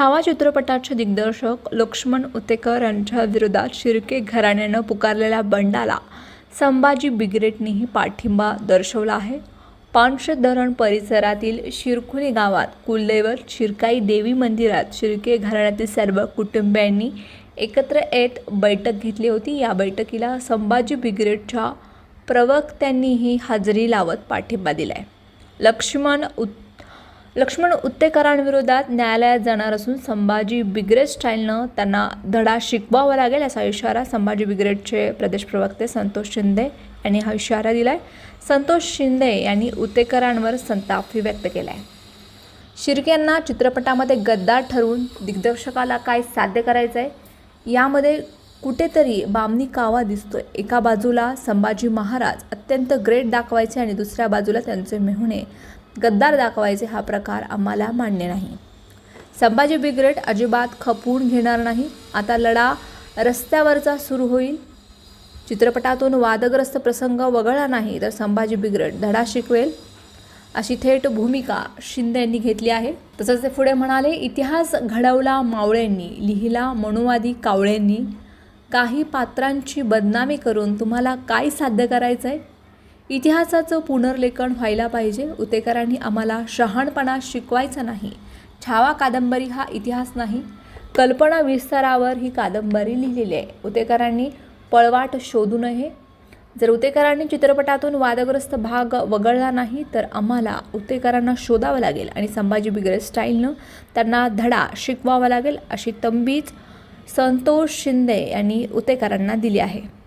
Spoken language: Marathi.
छावा चित्रपटाचे दिग्दर्शक लक्ष्मण उतेकर यांच्या विरोधात शिर्के घराण्यानं पुकारलेल्या बंडाला संभाजी बिग्रेटनेही पाठिंबा दर्शवला आहे. पानशेत धरण परिसरातील शिरखुली गावात कुलदैवत शिरकाई देवी मंदिरात शिर्के घराण्यातील सर्व कुटुंबियांनी एकत्र येत बैठक घेतली होती. या बैठकीला संभाजी बिग्रेटच्या प्रवक्त्यांनीही हजेरी लावत पाठिंबा दिलाय. लक्ष्मण उत लक्ष्मण उत्तेकरांविरोधात न्यायालयात जाणार असून संभाजी बिग्रेड स्टाईलनं त्यांना धडा शिकवावा लागेल असा इशारा संभाजी बिग्रेडचे प्रदेश प्रवक्ते संतोष शिंदे यांनी हा इशारा दिलाय. संतोष शिंदे यांनी उत्तेकरांवर संताप व्यक्त केला आहे शिर्के यांना चित्रपटामध्ये गद्दार ठरवून दिग्दर्शकाला काय साध्य करायचं आहे यामध्ये कुठेतरी बामणी कावा दिसतोय. एका बाजूला संभाजी महाराज अत्यंत ग्रेट दाखवायचे आणि दुसऱ्या बाजूला त्यांचे मेहुणे. गद्दार दाखवायचे हा प्रकार आम्हाला मान्य नाही. संभाजी बिग्रेट अजिबात खपवून घेणार नाही. आता लढा रस्त्यावरचा सुरू होईल. चित्रपटातून वादग्रस्त प्रसंग वगळला नाही तर संभाजी बिग्रेट धडा शिकवेल अशी थेट भूमिका शिंदे यांनी घेतली आहे. तसंच ते पुढे म्हणाले इतिहास घडवला मावळ्यांनी लिहिला मनुवादी कावळ्यांनी काही पात्रांची बदनामी करून तुम्हाला काय साध्य करायचं आहे इतिहासाचं पुनर्लेखन व्हायला पाहिजे. उतेकरांनी आम्हाला शहाणपणा शिकवायचा नाही. छावा कादंबरी हा इतिहास नाही. कल्पना विस्तारावर ही कादंबरी लिहिलेली आहे. उतेकरांनी पळवाट शोधू नये. जर उतेकरांनी चित्रपटातून वादग्रस्त भाग वगळला नाही तर आम्हाला उतेकरांना शोधावं लागेल आणि संभाजी बिगरे स्टाईलनं त्यांना धडा शिकवावा लागेल अशी तंबीच संतोष शिंदे यांनी उतेकरांना दिली आहे.